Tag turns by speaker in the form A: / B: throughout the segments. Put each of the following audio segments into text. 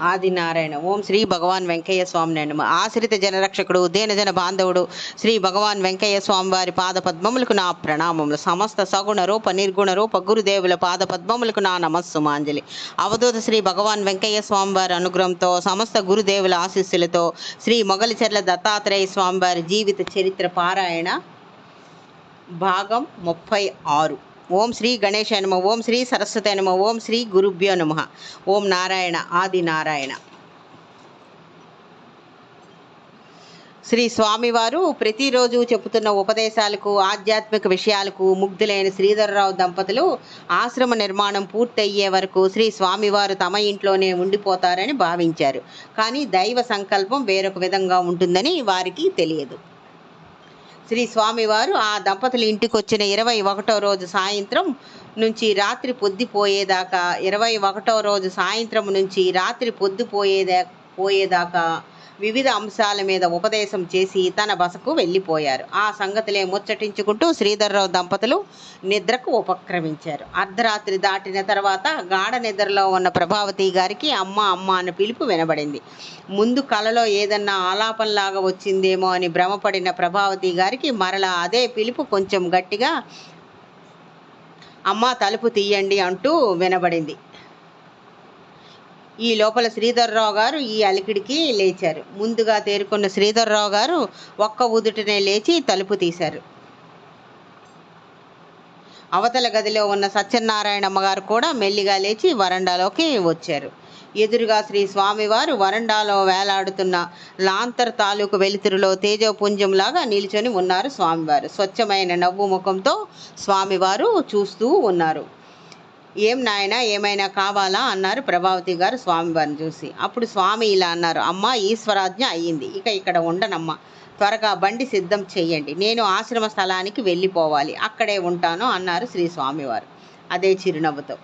A: ఆదినారాయణ. ఓం శ్రీ భగవాన్ వెంకయ్య స్వామి నడుమ ఆశ్రిత జనరక్షకుడు దీనజన బాంధవుడు శ్రీ భగవాన్ వెంకయ్య స్వామి వారి పాద పద్మములకు నా ప్రణామములు. సమస్త సగుణ రూప నిర్గుణ రూప గురుదేవుల పాద పద్మములకు నా నమస్సుమాంజలి. అవధూత శ్రీ భగవాన్ వెంకయ్య స్వామి వారి అనుగ్రహంతో సమస్త గురుదేవుల ఆశీస్సులతో శ్రీ మొగలిచెర్ల దత్తాత్రేయ స్వామివారి జీవిత చరిత్ర పారాయణ భాగం ముప్పై ఆరు. ఓం శ్రీ గణేశాయ నమ ఓం శ్రీ సరస్వతి నమ ఓం శ్రీ గురుభ్యో నమ ఓం నారాయణ ఆది నారాయణ శ్రీ స్వామివారు ప్రతిరోజు చెబుతున్న ఉపదేశాలకు ఆధ్యాత్మిక విషయాలకు ముగ్ధులైన శ్రీధరరావు దంపతులు ఆశ్రమ నిర్మాణం పూర్తయ్యే వరకు శ్రీ స్వామివారు తమ ఇంట్లోనే ఉండిపోతారని భావించారు. కానీ దైవ సంకల్పం వేరొక విధంగా ఉంటుందని వారికి తెలియదు. శ్రీ స్వామివారు ఆ దంపతుల ఇంటికి వచ్చిన ఇరవై ఒకటో రోజు సాయంత్రం నుంచి రాత్రి పొద్దుపోయేదాకా ఇరవై ఒకటో రోజు సాయంత్రం నుంచి రాత్రి పొద్దుపోయేదా పోయేదాకా వివిధ అంశాల మీద ఉపదేశం చేసి తన బసకు వెళ్ళిపోయారు. ఆ సంగతులే ముచ్చటించుకుంటూ శ్రీధర్రావు దంపతులు నిద్రకు ఉపక్రమించారు. అర్ధరాత్రి దాటిన తర్వాత గాఢ నిద్రలో ఉన్న ప్రభావతి గారికి అమ్మ అమ్మ అన్న పిలుపు వినబడింది. ముందు కలలో ఏదన్నా ఆలాపంలాగా వచ్చిందేమో అని భ్రమపడిన ప్రభావతి గారికి మరలా అదే పిలుపు కొంచెం గట్టిగా అమ్మ తలుపు తీయండి అంటూ వినబడింది. ఈ లోపల శ్రీధర్రావు గారు ఈ అలికిడికి లేచారు. ముందుగా తేరుకున్న శ్రీధర్రావు గారు ఒక్క ఉదుటనే లేచి తలుపు తీశారు. అవతల గదిలో ఉన్న సత్యనారాయణమ్మ గారు కూడా మెల్లిగా లేచి వరండాలోకి వచ్చారు. ఎదురుగా శ్రీ స్వామివారు వరండాలో వేలాడుతున్న లాంతర్ తాలూకు వెలుతురులో తేజోపుంజంలాగా నిల్చొని ఉన్నారు స్వామివారు. స్వచ్ఛమైన నవ్వు ముఖంతో స్వామివారు చూస్తూ ఉన్నారు. ఏం నాయనా ఏమైనా కావాలా? అన్నారు ప్రభావతి గారు స్వామివారిని చూసి. అప్పుడు స్వామి ఇలా అన్నారు అమ్మ ఈశ్వరాజ్ఞ అయ్యింది. ఇక ఇక్కడ ఉండనమ్మా. త్వరగా బండి సిద్ధం చెయ్యండి. నేను ఆశ్రమ స్థలానికి వెళ్ళిపోవాలి. అక్కడే ఉంటాను అన్నారు శ్రీ స్వామివారు. అదే చిరునవ్వుతో.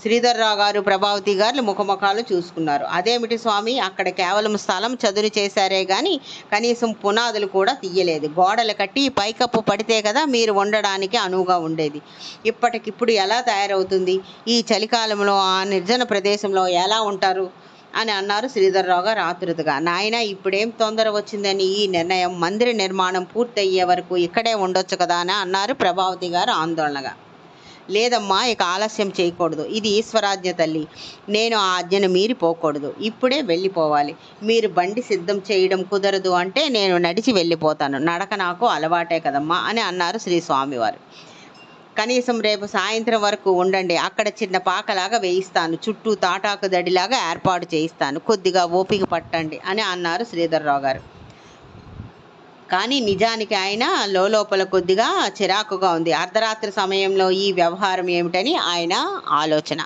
A: శ్రీధర్రావు గారు ప్రభావతి గారు ముఖముఖాలు చూసుకున్నారు. అదేమిటి స్వామి? అక్కడ కేవలం స్థలం చదును చేశారే కానీ కనీసం పునాదులు కూడా తీయలేదు. గోడలు కట్టి పైకప్పు పడితే కదా మీరు ఉండడానికి అనువుగా ఉండేది. ఇప్పటికిప్పుడు ఎలా తయారవుతుంది? ఈ చలికాలంలో ఆ నిర్జన ప్రదేశంలో ఎలా ఉంటారు? అని అన్నారు శ్రీధర్రావు గారు ఆతృతగా నాయన ఇప్పుడేం తొందర వచ్చిందని ఈ నిర్ణయం మందిర నిర్మాణం పూర్తయ్యే వరకు ఇక్కడే ఉండొచ్చు కదా అని అన్నారు ప్రభావతి గారు ఆందోళనగా. లేదమ్మా ఇక ఆలస్యం చేయకూడదు. ఇది ఈశ్వరాజ్ఞ తల్లి. నేను ఆ ఆజ్ఞను మీరిపోకూడదు ఇప్పుడే వెళ్ళిపోవాలి. మీరు బండి సిద్ధం చేయడం కుదరదు అంటే నేను నడిచి వెళ్ళిపోతాను. నడక నాకు అలవాటే కదమ్మా అని అన్నారు శ్రీ స్వామివారు. కనీసం రేపు సాయంత్రం వరకు ఉండండి. అక్కడ చిన్న పాకలాగా వేయిస్తాను. చుట్టూ తాటాకు దడిలాగా ఏర్పాటు చేయిస్తాను. కొద్దిగా ఓపిక పట్టండి అని అన్నారు శ్రీధర్రావు గారు. కానీ నిజానికి ఆయన లోపల కొద్దిగా చిరాకుగా ఉంది. అర్ధరాత్రి సమయంలో ఈ వ్యవహారం ఏమిటని ఆయన ఆలోచన.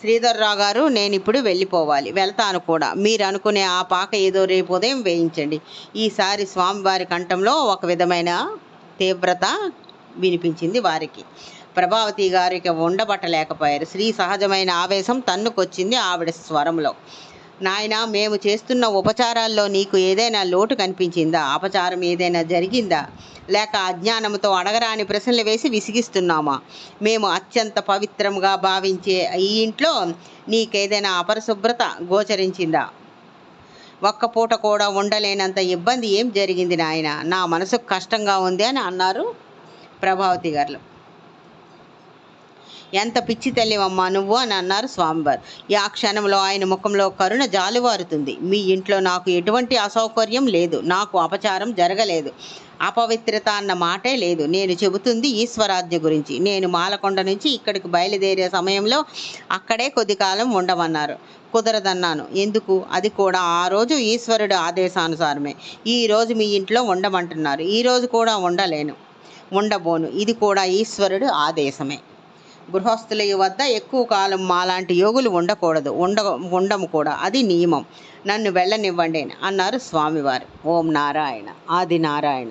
A: శ్రీధర్రావు గారు నేను ఇప్పుడు వెళ్ళిపోవాలి. వెళ్తాను కూడా. మీరు అనుకునే ఆ పాక ఏదో రేపు ఉదయం వేయించండి. ఈసారి స్వామివారి కంఠంలో ఒక విధమైన తీవ్రత వినిపించింది వారికి. ప్రభావతి గారికి ఉండబట్టలేకపోయారు. శ్రీ సహజమైన ఆవేశం తన్నుకొచ్చింది ఆవిడ స్వరంలో. నాయన మేము చేస్తున్న ఉపచారాల్లో నీకు ఏదైనా లోటు కనిపించిందా? అపచారం ఏదైనా జరిగిందా? లేక అజ్ఞానంతో అడగరాని ప్రశ్నలు వేసి విసిగిస్తున్నామా? మేము అత్యంత పవిత్రంగా భావించే ఈ ఇంట్లో నీకేదైనా అపరిశుభ్రత గోచరించిందా? ఒక్క పూట కూడా ఉండలేనంత ఇబ్బంది ఏం జరిగింది నాయన? నా మనసుకు కష్టంగా ఉంది అని అన్నారు ప్రభావతి గారు. ఎంత పిచ్చి తల్లివమ్మా నువ్వు అని అన్నారు స్వామివారు. ఆ క్షణంలో ఆయన ముఖంలో కరుణ జాలువారుతుంది. మీ ఇంట్లో నాకు ఎటువంటి అసౌకర్యం లేదు. నాకు అపచారం జరగలేదు. అపవిత్రత అన్న మాటే లేదు. నేను చెబుతుంది ఈశ్వరాజ్ఞ గురించి. నేను మాలకొండ నుంచి ఇక్కడికి బయలుదేరే సమయంలో అక్కడే కొద్ది కాలం ఉండమన్నారు. కుదరదన్నాను. ఎందుకు? అది కూడా ఆ రోజు ఈశ్వరుడు ఆదేశానుసారమే. ఈరోజు మీ ఇంట్లో ఉండమంటున్నారు. ఈరోజు కూడా ఉండలేను. ఉండబోను. ఇది కూడా ఈశ్వరుడు ఆదేశమే. గృహస్థుల వద్ద ఎక్కువ కాలం మాలాంటి యోగులు ఉండకూడదు ఉండ ఉండము కూడా. అది నియమం. నన్ను వెళ్ళనివ్వండి అన్నారు స్వామివారు. ఓం నారాయణ. ఆది నారాయణ.